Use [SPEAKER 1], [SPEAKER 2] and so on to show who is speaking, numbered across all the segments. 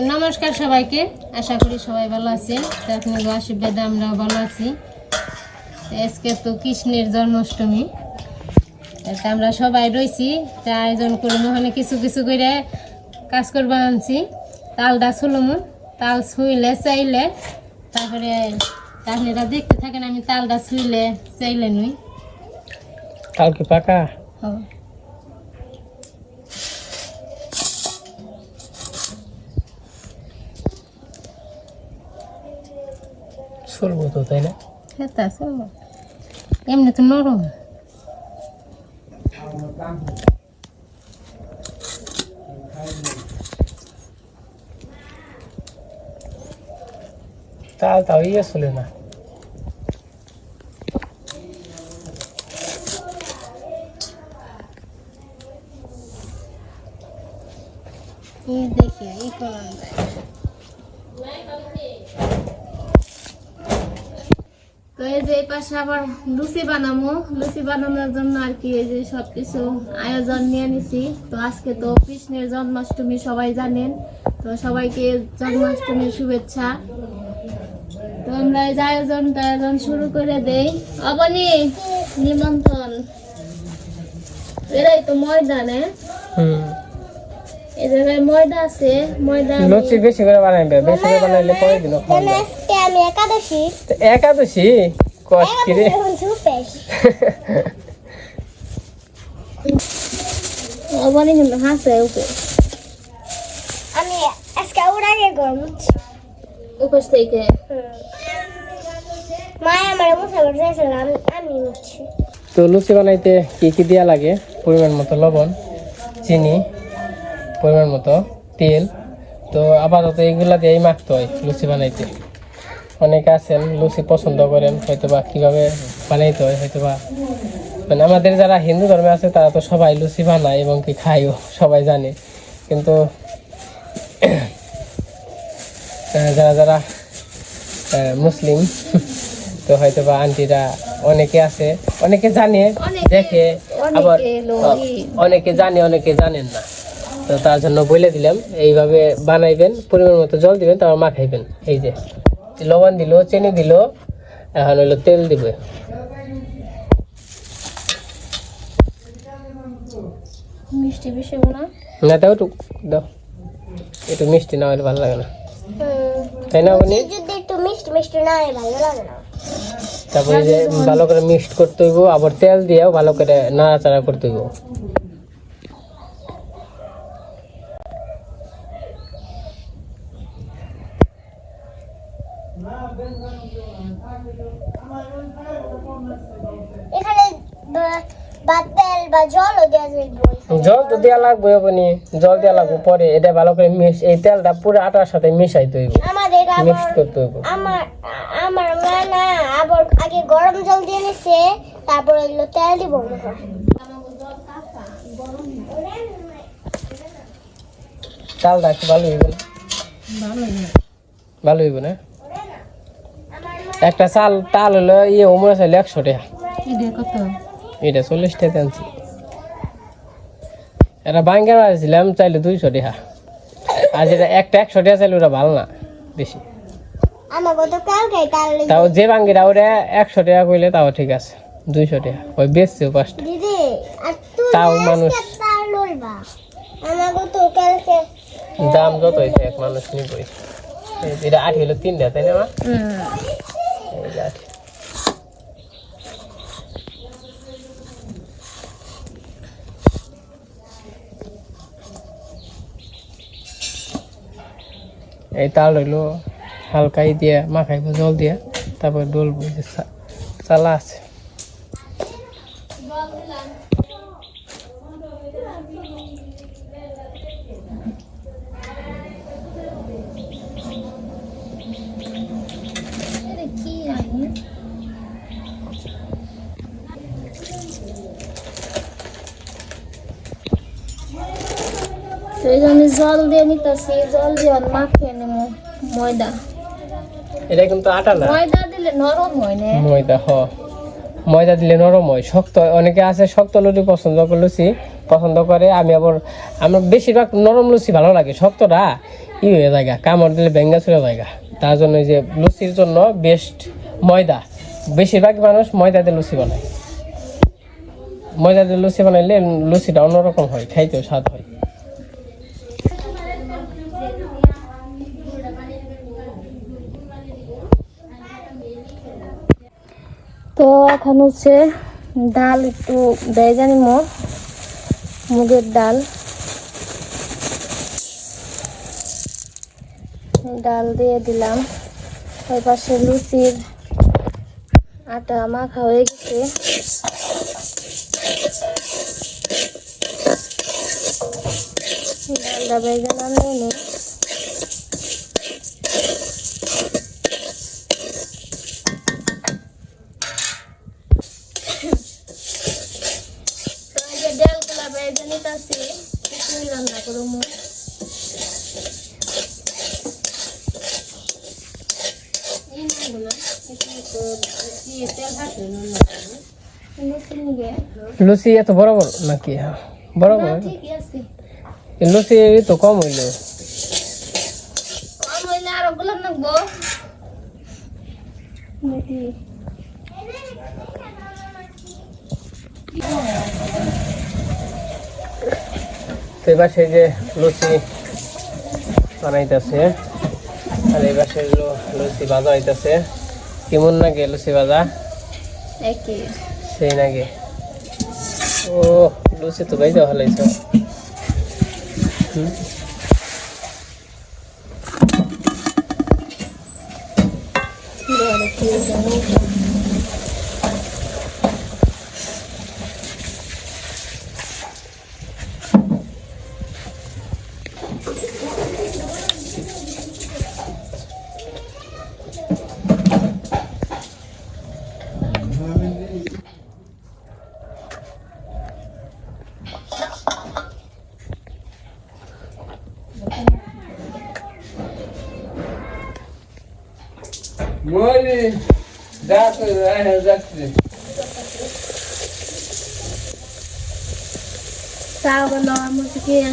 [SPEAKER 1] তো নমস্কার সবাইকে। আশা করি সবাই ভালো আছেন। তো আপনাদের আশীর্বাদে আমরাও ভালো আছি। আজকে তো কৃষ্ণের জন্মাষ্টমী। তো আমরা সবাই রয়েছি তা আয়োজন করে ওখানে কিছু কিছু করে কাজ করবা আনছি। তালটা ছুলুম তাল ছুইলে চাইলে। তারপরে আপনারা দেখতে থাকেন আমি তালটা ছুইলে চাইলে নুই।
[SPEAKER 2] কালকে পাকা?
[SPEAKER 1] হবে
[SPEAKER 2] চলবো তো তাই না
[SPEAKER 1] খেতে আছে এমনি তো নরম
[SPEAKER 2] তাও তাও ইয়ে চলে না
[SPEAKER 1] এই দেখি এই কলম তো পাশে আবার লুচি বানাবো লুচি বানানোর জন্য আর কি এই যে সবকিছু আয়োজন নিয়ে নিছি। তো আজকে তো কৃষ্ণের জন্মাষ্টমী সবাই জানেন। তো সবাইকে জন্মাষ্টমীর শুভেচ্ছা। তো আমরা এই যে আয়োজন আয়োজন শুরু করে দেই। অবনি নিমন্ত্রণ। এরাই তো ময়দানে। এই জায়গায় ময়দা আছে ময়দা আমি-
[SPEAKER 2] লুচি বেশি করে বানাইবে বেশি করে বানাইলে পরে দিন খাওয়া যায়।
[SPEAKER 3] আজকে আমি একাদশী।
[SPEAKER 2] একাদশী? কষ্ট কিরে
[SPEAKER 1] অবনি কিন্তু হাসে উপরে।
[SPEAKER 3] আমি আজকে উড়াগে গরম
[SPEAKER 1] উপর থেকে।
[SPEAKER 3] মায় আমার মুসা করতেছিল আমি আমি উঠছি।
[SPEAKER 2] তো লুচি বানাইতে কি কি দেওয়া লাগে? পরিমাণ মতো লবণ চিনি পরিমাণ মতো তেল। তো আপাতত এইগুলা দিয়েই মাখতে হয় লুচি বানাইতে। অনেকে আছেন লুচি পছন্দ করেন হয়তো বা কীভাবে বানাইতে হয় হয়তো বা মানে আমাদের যারা হিন্দু ধর্মে আছে তারা তো সবাই লুচি বানায় এবং কি খায়ও সবাই জানে। কিন্তু যারা যারা মুসলিম তো হয়তো বা আন্টিরা অনেকে আছে অনেকে জানে দেখে আবার
[SPEAKER 1] অনেকে
[SPEAKER 2] জানে অনেকে জানেন না। তো তার জন্য বলে দিলাম এইভাবে বানাইবেন পরিমাণ মতো জল দিবেন তারপর মাখাইবেন। এই যে। লবণ দিল চিনি দিল এখন হইল তেল দিবে।
[SPEAKER 1] মিষ্টি বেশি না?
[SPEAKER 2] না দাও একটু দাও। একটু মিষ্টি না হলে ভালো লাগে না। তাই না উনি
[SPEAKER 3] যদি একটু মিষ্টি মিষ্টি না ভালো লাগে না।
[SPEAKER 2] তারপরে যে ভালো করে মিক্সড করতে হইব আবার তেল দিয়েও ভালো করে নাড়াচাড়া করতে হইব।
[SPEAKER 3] এখানে বা- বা জলও দেওয়া যাবে
[SPEAKER 2] জল তো দেওয়া লাগবে আপনি জল দেওয়া লাগবে পরে এটা ভালো করে মিশ এই তেলটা পুরো আটার সাথে হইব।
[SPEAKER 3] আমাদের আবার
[SPEAKER 2] করতে হইব।
[SPEAKER 3] আমার আমার মা না আবার আগে গরম জল দিয়ে নিছে তারপর এগুলো তেল দিব
[SPEAKER 2] চালটা একটু ভালো হইব ভালো হইব না? একটা চাল তাল হলো ইয়ে উমরা চাইলে একশো টাকা।
[SPEAKER 1] এটা
[SPEAKER 2] চল্লিশ টাকা আনছি। এটা বাঙ্গার আসছিলাম চাইলে দুইশো টাকা। আর যেটা একটা একশো টাকা চাইলে ওটা ভালো না বেশি।
[SPEAKER 3] আমাকে তো কালকে তাল
[SPEAKER 2] তাও যে বাঙ্গিরা ওটা একশো টাকা কইলে তাও ঠিক আছে দুইশো টাকা। ওই বেচছেও পাঁচটা।
[SPEAKER 3] দিদি আর তুই
[SPEAKER 2] তাও মানুষ
[SPEAKER 3] আজকে তাল লইবা। আমাকে তো কালকে
[SPEAKER 2] দাম যত হয়েছে এক মানুষ নিবই। এই যে এটা আঠি হলো তিনটা তাই না মা? এই যে আঠি এই তাল হইল হালকাই দিয়ে, মাখাইব জল দিয়ে, তারপর ডলবো এই যে চা- চালা আছে
[SPEAKER 1] তো এই যে আমি জল দিয়ে নিতেছি জল দিয়ে মাখিয়ে নেব ময়দা।
[SPEAKER 2] এটা কিন্তু আটা না?
[SPEAKER 1] ময়দা দিলে নরম হয় না।
[SPEAKER 2] ময়দা হ। ময়দা দিলে নরম হয়। শক্ত। অনেকে আছে শক্ত লুচি পছন্দ করে লুচি পছন্দ করে। আমি আবার আমার বেশিরভাগ নরম লুচি ভালো লাগে শক্তটা। ই হয়ে জায়গা কামড় দিলে ভেঙ্গা চলে জায়গা তার জন্য যে লুচির জন্য বেস্ট ময়দা। বেশিরভাগ মানুষ ময়দা দিয়ে লুচি বানায়। ময়দা দিয়ে লুচি বানাইলে লুচিটা অন্যরকম হয়, খাইতেও স্বাদ হয়।
[SPEAKER 1] তো এখন হচ্ছে ডাল একটু দেয় জানি মুগের ডাল। ডাল দিয়ে দিলাম। ওই পাশে লুচির আটা মাখা হয়ে গেছে। ডালটা বেগে নামিয়ে নিই তো এই যে ডালগুলা বেগে নিতেছি কিছুই রান্না করব লুচি নিবে
[SPEAKER 2] লুচি এত বড় বড়? নাকি? হ্যাঁ বড় বড়। এই লুচি তো কম হইল।
[SPEAKER 1] নাকি?
[SPEAKER 2] তো এবার সেই যে লুচি বানাইতেছে আর এবার সেই লুচি ভাজা হইতেছে। কেমন নাগে লুচি ভাজা?
[SPEAKER 1] একই
[SPEAKER 2] সেই নাগে। ও লুচি তো ভাই ভালো হয়েছে
[SPEAKER 1] বড় কি জানি
[SPEAKER 2] মরি যাচ্ছে যাচ্ছে
[SPEAKER 1] চা বানাও আমার থেকে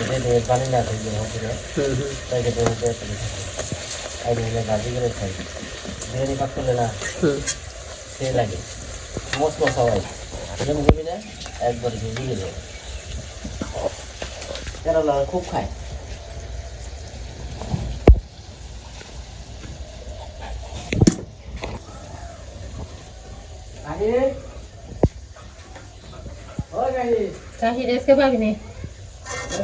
[SPEAKER 1] দুইটা দুইটা করে পাবো।
[SPEAKER 2] ভাই রাত্রে খাই তাহলে হুম হুম হুম
[SPEAKER 4] সেই লাগে মস্ত সবাই এরকম দিবি না একবার ভিজে গেলে কেরালা খুব খায়
[SPEAKER 5] না
[SPEAKER 1] কলাম লাগলাম সেদিন ছোট ছোট কলাম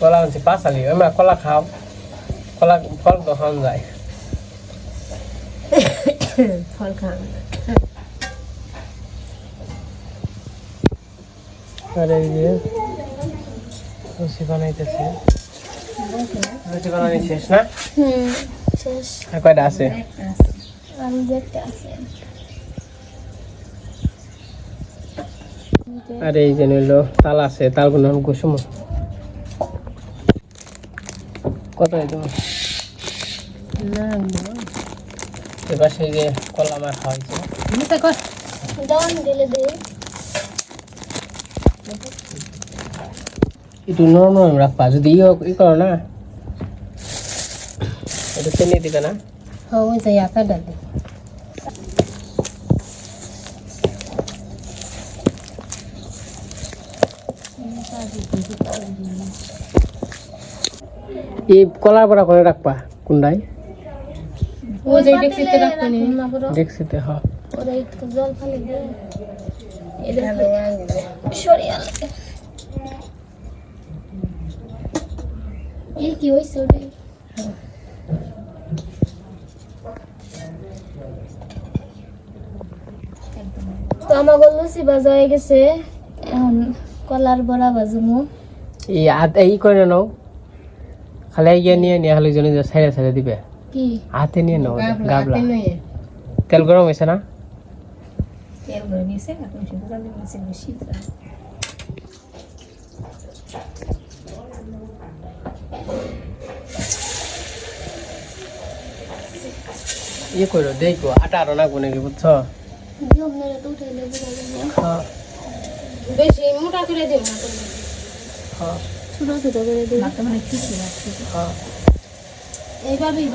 [SPEAKER 2] কলা আনছি পাঁচ আলি আমরা কলা খাও। কলা ফল তো খাওয়ান যায়।
[SPEAKER 5] ফল খান
[SPEAKER 2] আর এই যে লুচি বানাইতেছে। লুচি বানানি শেষ না?
[SPEAKER 1] হুম শেষ।
[SPEAKER 2] আর কয়টা আছে?
[SPEAKER 1] আমি দেখতে আছে।
[SPEAKER 2] আর এই যে নিল তাল আছে তালগুলো আমি কত হইতো
[SPEAKER 5] না
[SPEAKER 2] এবার সেই যে কলা মাছ খাওয়াইছে
[SPEAKER 5] মিশা কর।
[SPEAKER 1] দন দিলে দে।
[SPEAKER 2] একটু নরম নরম রাখবা যদি ইয়ে ই করো না এটা চেনে দিবে না?
[SPEAKER 5] হ্যাঁ ওই যাই আটা ডালে।
[SPEAKER 2] এই কলার বড়া করে রাখবা কোনটাই
[SPEAKER 5] ও যে ডেক্সিতে রাখতে নি।
[SPEAKER 2] তো হ।
[SPEAKER 1] ওরা একটু জল ফালে দিয়ে এদের সরিয়ে এই কি হয়েছে ওটাই? তো আমার লুচি ভাজা হয়ে গেছে। এখন কলার বড়া ভাজমু।
[SPEAKER 2] এই হাত এই করে নাও। খালি গিয়ে নিয়ে নিয়ে খালি জনে সাইডে সাইডে দিবে।
[SPEAKER 1] কি?
[SPEAKER 2] হাতে নিয়ে নাও গাবলা তেল গরম হয়েছে না?
[SPEAKER 5] তেল ভরে নিয়েছে, এখন শুধু বেশি
[SPEAKER 2] ইয়ে করো দেখো আটা আরও নাকবো নাকি বুঝছ
[SPEAKER 5] বেশি মোটা করে দিও না
[SPEAKER 1] ছোট ছোট করে দিই
[SPEAKER 2] হ্যাঁ
[SPEAKER 5] এইভাবেই।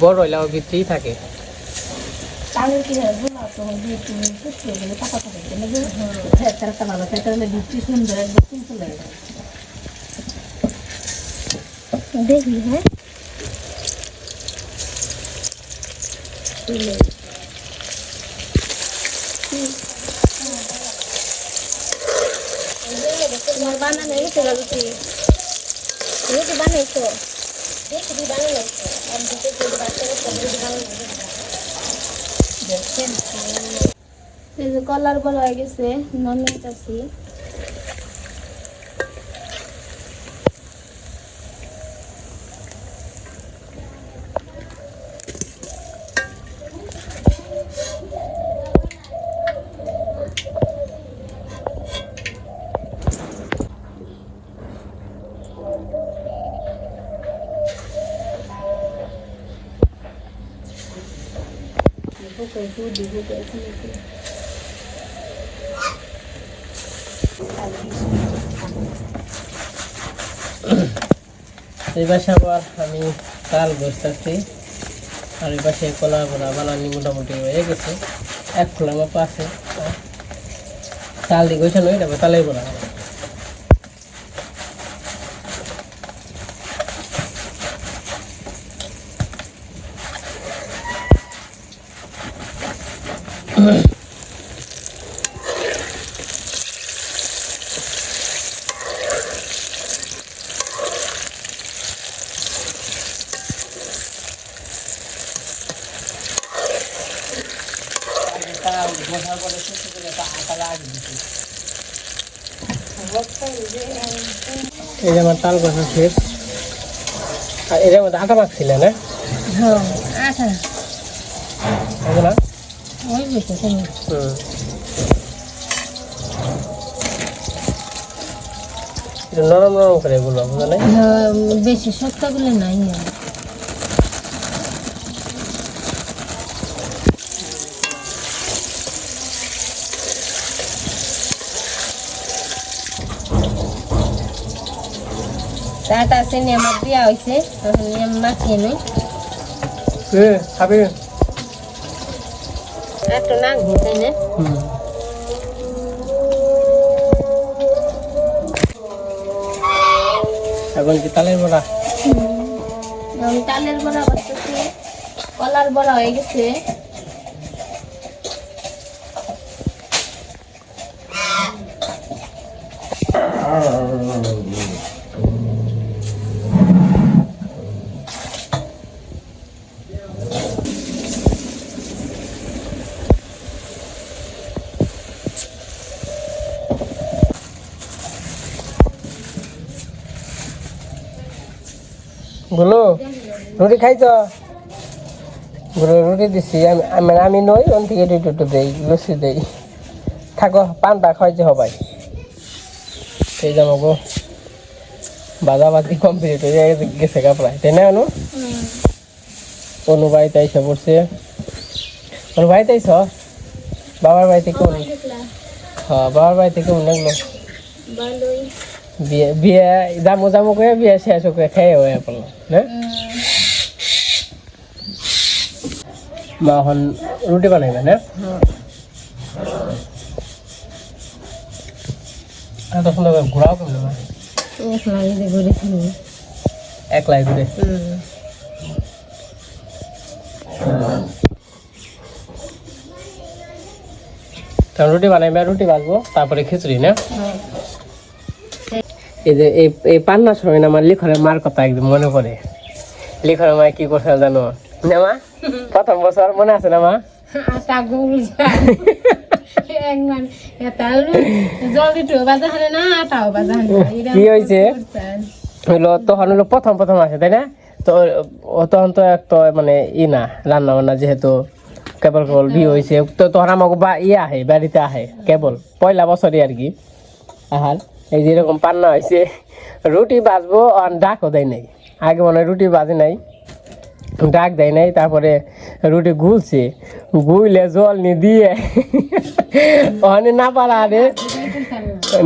[SPEAKER 2] বড় ভিতরেই থাকে
[SPEAKER 5] চালের কি হয় তো দিয়ে তুমি হ্যাঁ ভালো তাহলে সুন্দর একদম সিম্পল হয়ে যায়
[SPEAKER 1] দেখি হ্যাঁ বানানো হয়েছে রুটি রুটি বানাইছো রুটি বানাইছো আর দুটো করে বাচ্চারা সব রুটি বানাইছো কলার বলা হয়ে গেছে নন
[SPEAKER 2] এই পাশে আবার আমি তাল বসতেছি। আর এই পাশে কলা বড়া বানানি মোটামুটি হয়ে গেছে। এক খোলা মাপা আছে। তাল দিয়ে গেছে নয় তারপর তালাই এই যে আমার তাল বসা শেষ আর এর মধ্যে আটা মাখছিলে না?
[SPEAKER 5] হ্যাঁ
[SPEAKER 2] বুঝলা
[SPEAKER 5] ওই বুঝতে তুমি
[SPEAKER 2] হুম। নরম নরম করে এগুলো বুঝলে?
[SPEAKER 5] বেশি শক্তগুলো নাই আর। দেওয়া হয়েছে তখন আমি মাখিয়ে নিই
[SPEAKER 2] এ খাবি?
[SPEAKER 5] একটু নাকবো তাই না।
[SPEAKER 2] এখন কি তালের বড়া?
[SPEAKER 1] তালের বড়া কলার বড়া হয়ে গেছে।
[SPEAKER 2] বলো রুটি খাইছ? বলো রুটি দিছি। আমি আমি আমি নই ওন থেকে রুটি টুটি দেই লুচি দেই। থাকো পান্তা খাইছে সবাই। সেই যাব বাজা বাজি কমপ্লিট হয়ে গেছে গা প্রায়। তাই না অনু? অনু বাড়িতে এসে পড়ছে। অনু বাড়িতে আইস? বাবার বাড়িতে কেমন? হ্যাঁ বাবার বাড়িতে কেমন লাগল?
[SPEAKER 1] ভালোই।
[SPEAKER 2] বিয়ে বিয়ে, জামু জামু করে বিয়ে শেষ করে খেয়ে হয়ে পড়ল না? মা এখন রুটি বানাইবে, না? এত সুন্দর করে ঘোরাও কেমন একলাই ঘুরে। তখন রুটি বানাইবে, রুটি বাজবো তারপরে খিচুড়ি, না?
[SPEAKER 5] হ্যাঁ।
[SPEAKER 2] এই যে এই এই পান্নার সময় আমার লিখনের মার কথা একদম মনে পড়ে। লিখনের মা কি করছে জানো? না মা? প্রথম বছর মনে আছে না মা? কি হয়েছে? হইল তখন হলো প্রথম প্রথম আসে তাই না? তো তখন তো এক তো মানে ই না রান্না বান্না যেহেতু কেবল কেবল বিয়ে হয়েছে তো তখন আমাকে বা ইয়ে আহে বাড়িতে আহে কেবল। পয়লা বছরই আর কি আহার। এই যে এরকম পান্না হয়েছে রুটি বাজবো আর ডাকও দেয় নাই। আগে মনে হয় রুটি বাজে নাই ডাক দেয় নাই তারপরে রুটি গুলছে গুলে জল নি দিয়ে ওখানে না পারা আরে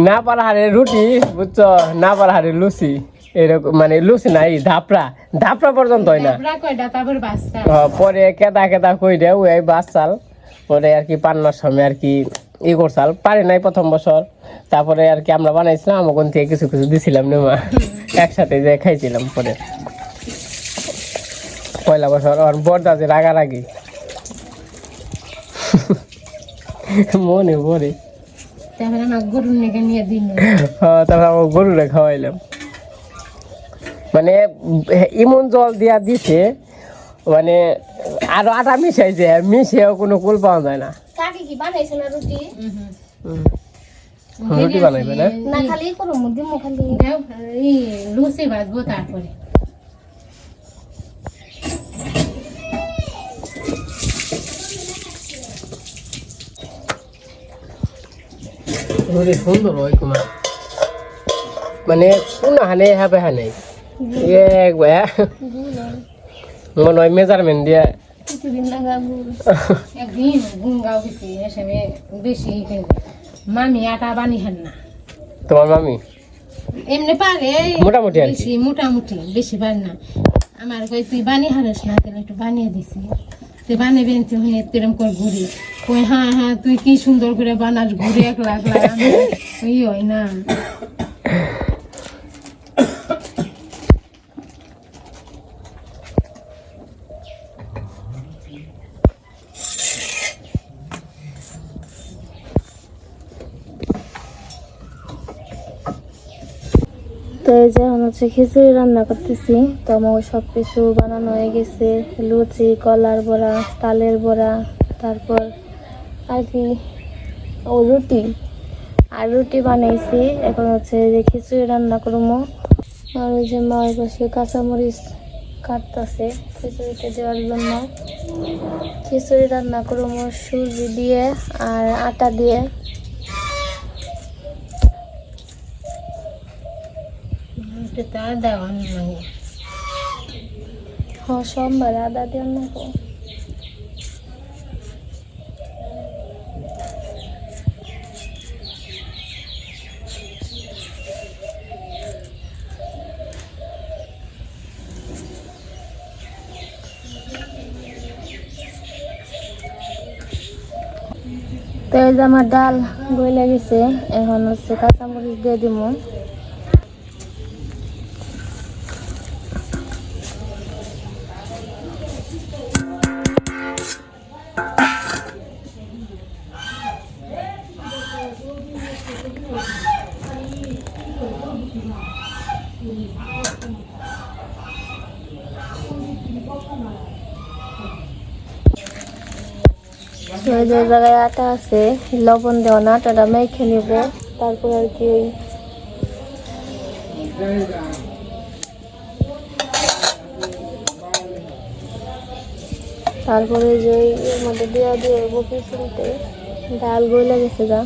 [SPEAKER 2] না পারা হারে রুটি বুঝছ না পারা হারে লুচি এরকম মানে লুচি নাই ধাপড়া ধাপড়া পর্যন্ত হয় না। পরে কেদা কেদা কই দে ওই বাস চাল পরে আর কি পান্নার সময় আর কি ই করছাল পারে নাই প্রথম বছর। তারপরে আর কি আমরা বানাইছিলাম কোন থেকে কিছু কিছু দিছিলাম নেমা। একসাথে যে খাইছিলাম পরে। পয়লা বছর আর বর্দা যে রাগারাগি। মনে পড়ে
[SPEAKER 5] তারপরে আমার গরুর নেগে নিয়ে দিন
[SPEAKER 2] হ্যাঁ, তারপর আমার গরুরে খাওয়াইলাম। মানে ইমন জল দিয়া দিছে মানে আরও আটা মিশাইছে মিশিয়েও কোনো কুল পাওয়া যায় না।
[SPEAKER 1] কাকি কি বানাইছে না রুটি?
[SPEAKER 2] রুটি বানাইবে না?
[SPEAKER 1] না খালি করো মুদি মো খালি।
[SPEAKER 5] এই লুচি বাজবো তারপরে।
[SPEAKER 2] সুন্দর হয় মানে কোনো হানে হাবে হানে। একবার। মনে হয় মেজারমেন্ট দিয়া
[SPEAKER 1] কিছুদিন লাগা গুড়
[SPEAKER 5] একদিন গুঙ্গাও বেশি হিসেবে বেশি মামি আটা বানি হান না।
[SPEAKER 2] তোমার মামি?
[SPEAKER 5] এমনি পারে
[SPEAKER 2] মোটামুটি
[SPEAKER 5] বেশি মোটামুটি বেশি পারে না। আমার কই তুই বানিয়ে হারিস না তাহলে একটু বানিয়ে দিছি। তুই বানিয়ে বেনছি হনে তেরম করে ঘুরি। কই হ্যাঁ হ্যাঁ তুই কি সুন্দর করে বানাস ঘুরে এক লাখ লাখ ওই হয় না।
[SPEAKER 1] এই যে হচ্ছে খিচুড়ি রান্না করতেছি। তো আমার সব কিছু বানানো হয়ে গেছে। লুচি, কলার বড়া, তালের বড়া, তারপর আর কি, ও রুটি। আর রুটি বানাইছি। এখন হচ্ছে যে খিচুড়ি রান্না করব। আর ওই যে মায়ের পাশে কাঁচামরিচ কাটতেছে খিচুড়িতে দেওয়ার জন্য। খিচুড়ি রান্না করব সুজি দিয়ে আর আটা দিয়ে। আদা দিয়ে নেব তো এই যে আমার ডাল গইলে গেছে, এখন হচ্ছে কাঁচামরিচ দিয়ে দিব যে জায়গায় আটা আছে, লবণ দেওয়া না, আটাটা মেখে নেব। তারপর আর কি ওই তারপরে যে ওই মধ্যে দেওয়া দিয়ে পিছনতে ডাল গইলা গেছে গা।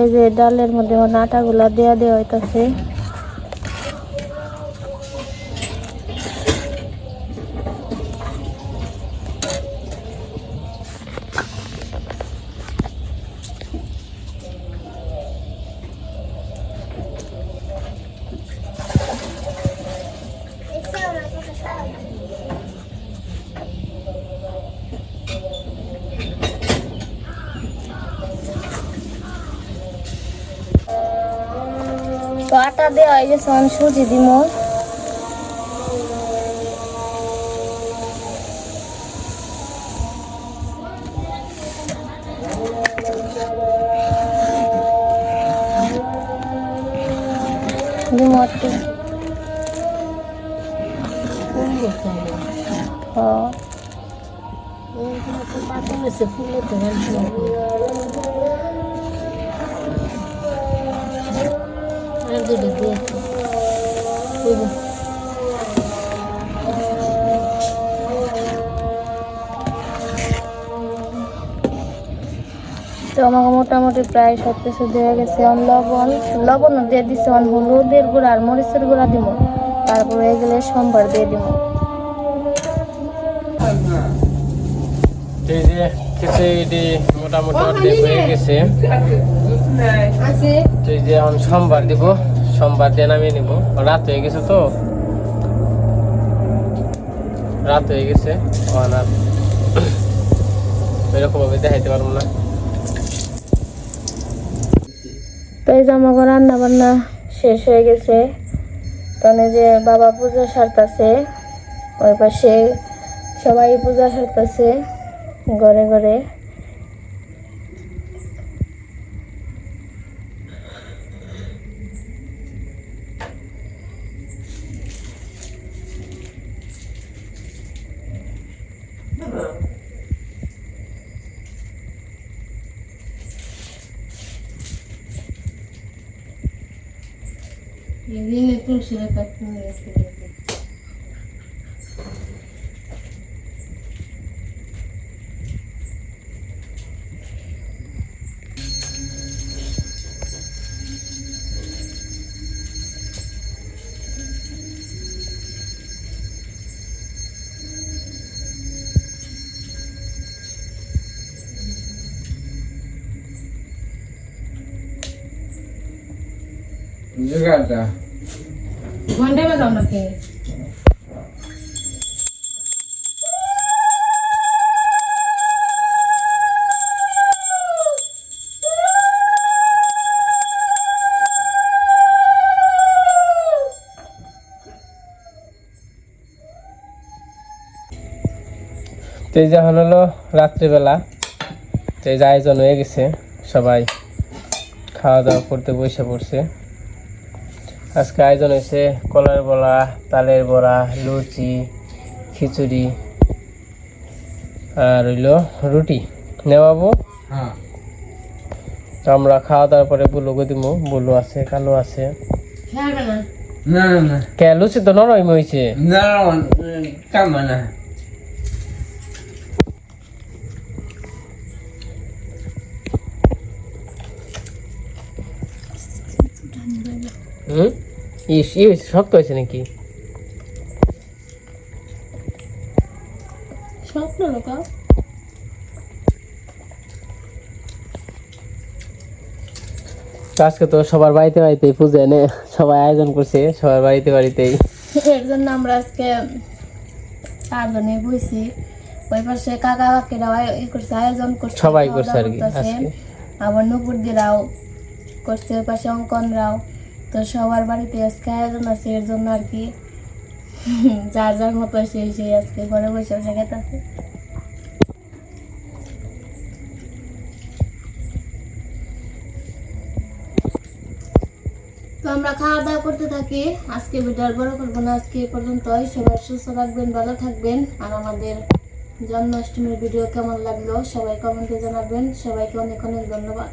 [SPEAKER 1] এই যে ডালের মধ্যে আমার আটাগুলা দেয়া দেওয়া হইতাছে। দেওয়া হয়ে গেছে আমি সুজি দিব।
[SPEAKER 5] তো
[SPEAKER 1] আমাকে মোটামুটি প্রায় সব কিছু দেওয়া গেছে। অন লবণ লবণও দিয়ে দিছে অন হলুদের গুঁড়া আর মরিচের গুঁড়া দিব। তারপরে এগুলো সোমবার দিয়ে দিব।
[SPEAKER 2] মোটামুটি হয়ে গেছে। সোমবার দিব। সোমবার দিয়ে নামিয়ে নিব। রাত হয়ে গেছে তো। রাত হয়ে গেছে এখন আর এরকম ভাবে দেখাইতে পারব না।
[SPEAKER 1] তো এই যে রান্না বান্না শেষ হয়ে গেছে। তখন যে বাবা পূজা সারতাছে, ওই পাশে সবাই পূজা সারতাছে, ঘরে ঘরে।
[SPEAKER 5] जो है कट में इसके लिए juga বাজাও নাকি
[SPEAKER 2] তো এই যে এখন হলো রাত্রিবেলা। তো এই যে আয়োজন হয়ে গেছে, সবাই খাওয়া দাওয়া করতে বসে পড়ছে। আজকে আয়োজন হয়েছে কলার বড়া তালের বড়া লুচি খিচুড়ি আর রইল রুটি। নেওয়াবো তো আমরা খাওয়া দাওয়ার পরে বুলু দিব বুলু আছে কালো আছে।
[SPEAKER 5] না।
[SPEAKER 6] না না না।
[SPEAKER 2] কে লুচি তো নরম হয়েছে
[SPEAKER 6] না।
[SPEAKER 2] ইস ই শক্ত হয়েছে নাকি?
[SPEAKER 1] লোক
[SPEAKER 2] আজকে তো সবার বাড়িতে বাড়িতেই পুজো এনে সবাই আয়োজন করছে সবার বাড়িতে বাড়িতেই।
[SPEAKER 1] এর জন্য আমরা আজকে চারজনে বইছি। ওই পাশে কাকা কাকিরাও করছে আয়োজন করছে
[SPEAKER 2] সবাই করছে আর কি
[SPEAKER 1] আবার নুপুর দিরাও করছে ওই পাশে অঙ্কনরাও। তো সবার বাড়িতে আজকে আয়োজন আছে, এর জন্য আর কি। যার যার মতো সেই সেই আজকে ঘরে বসে বসে খেতেছে। তো আমরা খাওয়া দাওয়া করতে থাকি। আজকে ভিডিও বড় করব না, আজকে পর্যন্তই। সবাই সুস্থ থাকবেন, ভালো থাকবেন। আর আমাদের জন্মাষ্টমীর ভিডিও কেমন লাগল, সবাই কমেন্টে জানাবেন। সবাইকে অনেক অনেক ধন্যবাদ।